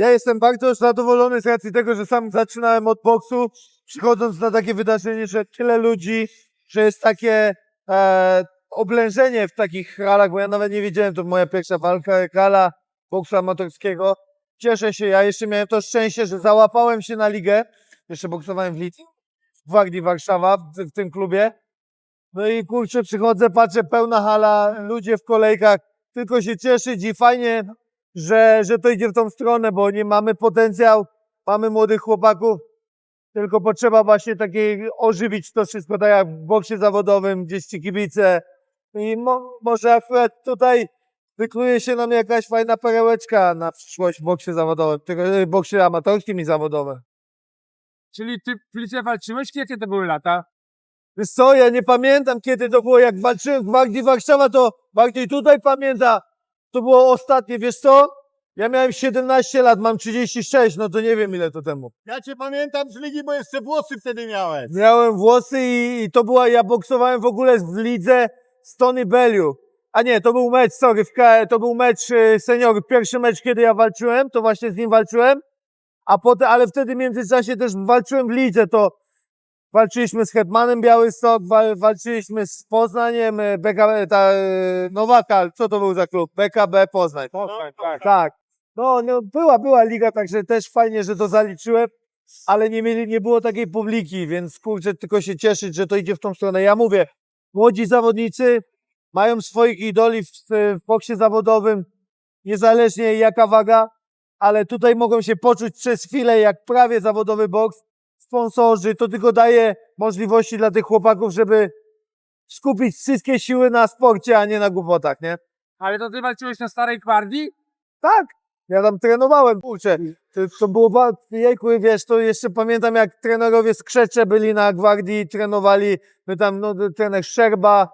Ja jestem bardzo zadowolony z racji tego, że sam zaczynałem od boksu, przychodząc na takie wydarzenie, że tyle ludzi, że jest takie e, oblężenie w takich halach, bo ja nawet nie wiedziałem, to moja pierwsza walka, hala boksu amatorskiego. Cieszę się, ja jeszcze miałem to szczęście, że załapałem się na ligę, jeszcze boksowałem w Lidze, w Gwardii Warszawa, w, w tym klubie. No i kurczę, przychodzę, patrzę, pełna hala, ludzie w kolejkach, tylko się cieszyć i fajnie, że, że to idzie w tą stronę, bo nie mamy potencjał, mamy młodych chłopaków, tylko potrzeba właśnie takiej ożywić to wszystko, tak jak w boksie zawodowym, gdzieś ci kibice i mo, może akurat tutaj wykluje się nam jakaś fajna perełeczka na przyszłość w boksie zawodowym, tylko w boksie amatorskim i zawodowym. Czyli ty w Lidzie walczyłeś? Jakie to były lata? Wiesz co, ja nie pamiętam kiedy to było, jak walczyłem w Magdi Warszawa, to bardziej tutaj pamięta. To było ostatnie, wiesz co? Ja miałem 17 lat, mam 36, no to nie wiem ile to temu. Ja cię pamiętam z ligi, bo jeszcze włosy wtedy miałeś. Miałem włosy i, i to była, ja boksowałem w ogóle w lidze z Tony Bellew. A nie, to był mecz, sorry, w KE, to był mecz y, seniorów. Pierwszy mecz, kiedy ja walczyłem, to właśnie z nim walczyłem. A potem, ale wtedy w międzyczasie też walczyłem w lidze, to walczyliśmy z Hetmanem Białystok, wal, walczyliśmy z Poznaniem, y, BK, ta, y, Nowaka, co to był za klub? BKB Poznań. Poznań, tak. Tak. No, no, była, była liga, także też fajnie, że to zaliczyłem, ale nie mieli, nie było takiej publiki, więc kurczę, tylko się cieszyć, że to idzie w tą stronę. Ja mówię, młodzi zawodnicy mają swoich idoli w, w boksie zawodowym, niezależnie jaka waga, ale tutaj mogą się poczuć przez chwilę jak prawie zawodowy boks. Sponsorzy, to tylko daje możliwości dla tych chłopaków, żeby skupić wszystkie siły na sporcie, a nie na głupotach, nie? Ale to ty walczyłeś na Starej Gwardii? Tak, ja tam trenowałem, kurczę. To, to było, ba- jejku, wiesz, to jeszcze pamiętam jak trenerowie z Krzecze byli na Gwardii, trenowali, my tam, no, trener Szczerba,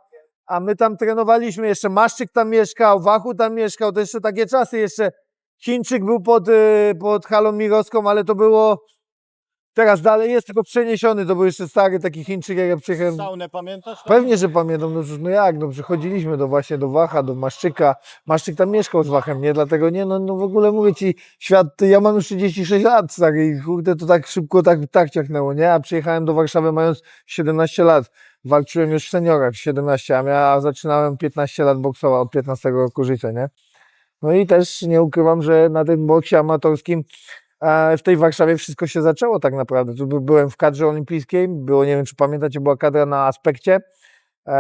a my tam trenowaliśmy, jeszcze Maszczyk tam mieszkał, Wachu tam mieszkał, to jeszcze takie czasy, jeszcze Chińczyk był pod, y, pod halą mirowską, ale to było, teraz dalej jest tylko przeniesiony, to był jeszcze stary taki Chińczyk, jak ja przyjechałem. Saunę pamiętasz? Pewnie, że pamiętam, no, przecież, no jak, no przychodziliśmy do właśnie do Wacha, do Maszczyka. Maszczyk tam mieszkał z Wachem, nie? Dlatego nie, no, no w ogóle mówię ci, świat, ja mam już 36 lat, stary, i kurde, to tak szybko tak, tak ciachnęło, nie? A przyjechałem do Warszawy mając 17 lat. Walczyłem już w seniorach 17, a ja zaczynałem 15 lat boksować od 15 roku życia, nie? No i też nie ukrywam, że na tym boksie amatorskim w tej Warszawie wszystko się zaczęło tak naprawdę. Tu by- byłem w kadrze olimpijskiej, było, nie wiem czy pamiętacie, była kadra na aspekcie, e,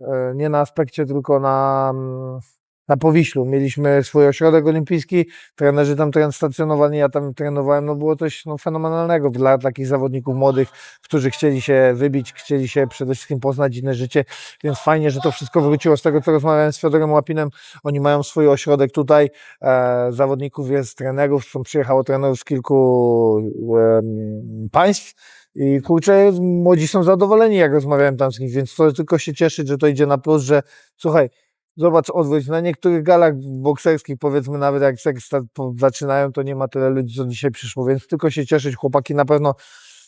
e, nie na aspekcie, tylko na, mm, na Powiślu. Mieliśmy swój ośrodek olimpijski, trenerzy tam stacjonowali, ja tam trenowałem, no było coś no, fenomenalnego dla takich zawodników młodych, którzy chcieli się wybić, chcieli się przede wszystkim poznać inne życie, więc fajnie, że to wszystko wróciło. Z tego, co rozmawiałem z Fiodorem Łapinem, oni mają swój ośrodek tutaj, e, zawodników jest, trenerów, są, przyjechało trenerów z kilku em, państw. I kurczę, młodzi są zadowoleni, jak rozmawiałem tam z nich, więc to tylko się cieszyć, że to idzie na plus, że słuchaj, zobacz, odwróć, na niektórych galach bokserskich, powiedzmy nawet jak po- zaczynają, to nie ma tyle ludzi, co dzisiaj przyszło, więc tylko się cieszyć, chłopaki na pewno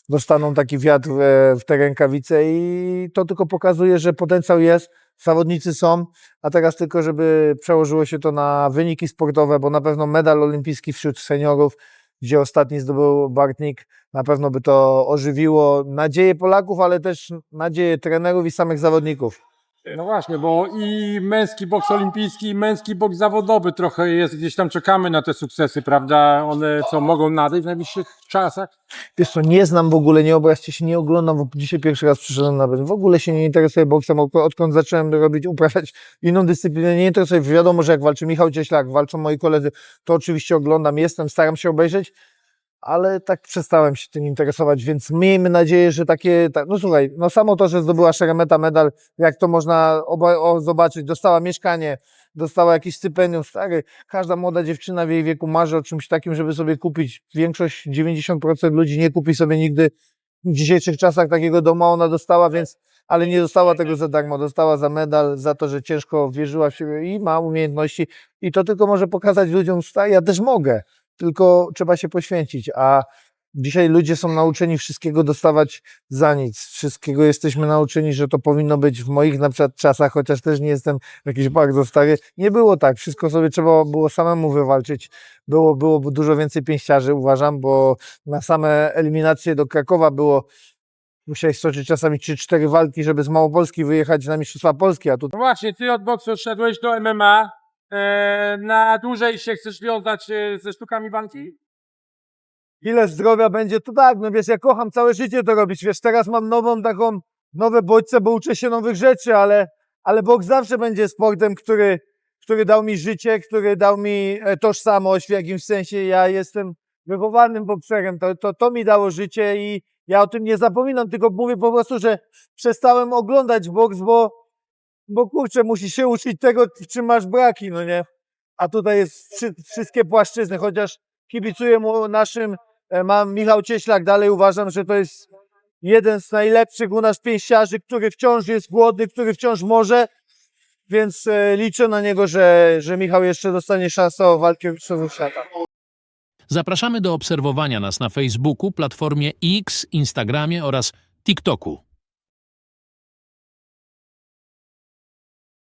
dostaną taki wiatr e, w te rękawice i to tylko pokazuje, że potencjał jest, zawodnicy są, a teraz tylko, żeby przełożyło się to na wyniki sportowe, bo na pewno medal olimpijski wśród seniorów, gdzie ostatni zdobył Bartnik, na pewno by to ożywiło nadzieję Polaków, ale też nadzieję trenerów i samych zawodników. No właśnie, bo i męski boks olimpijski, i męski boks zawodowy trochę jest, gdzieś tam czekamy na te sukcesy, prawda? One co mogą nadejść w najbliższych czasach? Wiesz co, nie znam w ogóle, nie obrazcie się, nie oglądam, bo dzisiaj pierwszy raz przyszedłem nawet, w ogóle się nie interesuję boksem, od- odkąd zacząłem robić, uprawiać inną dyscyplinę, nie interesuję, wiadomo, że jak walczy Michał Cieślak, walczą moi koledzy, to oczywiście oglądam, jestem, staram się obejrzeć, ale tak przestałem się tym interesować, więc miejmy nadzieję, że takie, tak, no słuchaj, no samo to, że zdobyła Szeremeta medal, jak to można oba, o, zobaczyć, dostała mieszkanie, dostała jakieś stypendium, stary, każda młoda dziewczyna w jej wieku marzy o czymś takim, żeby sobie kupić, większość, 90% ludzi nie kupi sobie nigdy w dzisiejszych czasach takiego domu, ona dostała, więc, ale nie dostała tego za darmo, dostała za medal, za to, że ciężko wierzyła w siebie i ma umiejętności. I to tylko może pokazać ludziom, stary, ja też mogę, tylko trzeba się poświęcić, a Dzisiaj ludzie są nauczeni wszystkiego dostawać za nic. Wszystkiego jesteśmy nauczeni, że to powinno być w moich na przykład czasach, chociaż też nie jestem jakiś bardzo stary. Nie było tak. Wszystko sobie trzeba było samemu wywalczyć. Było, było dużo więcej pięściarzy, uważam, bo na same eliminacje do Krakowa było musiałeś stoczyć czasami 3-4 walki, żeby z Małopolski wyjechać na Mistrzostwa Polski, a tu No właśnie, ty od boksu odszedłeś do MMA. E, na dłużej się chcesz wiązać e, ze sztukami walki? ile zdrowia będzie, to tak, no wiesz, ja kocham całe życie to robić, wiesz, teraz mam nową taką, nowe bodźce, bo uczę się nowych rzeczy, ale, ale boks zawsze będzie sportem, który, który dał mi życie, który dał mi e, tożsamość w jakimś sensie, ja jestem wychowanym bokserem, to, to, to mi dało życie i ja o tym nie zapominam, tylko mówię po prostu, że przestałem oglądać boks, bo, bo kurczę, musisz się uczyć tego, w czym masz braki, no nie? A tutaj jest wszy, wszystkie płaszczyzny, chociaż kibicuję mu naszym E, Mam Michał Cieślak, dalej uważam, że to jest jeden z najlepszych u nas pięściarzy, który wciąż jest głodny, który wciąż może, więc e, liczę na niego, że, że Michał jeszcze dostanie szansę o walkę w Mistrzostwach Świata. Zapraszamy do obserwowania nas na Facebooku, platformie X, Instagramie oraz TikToku.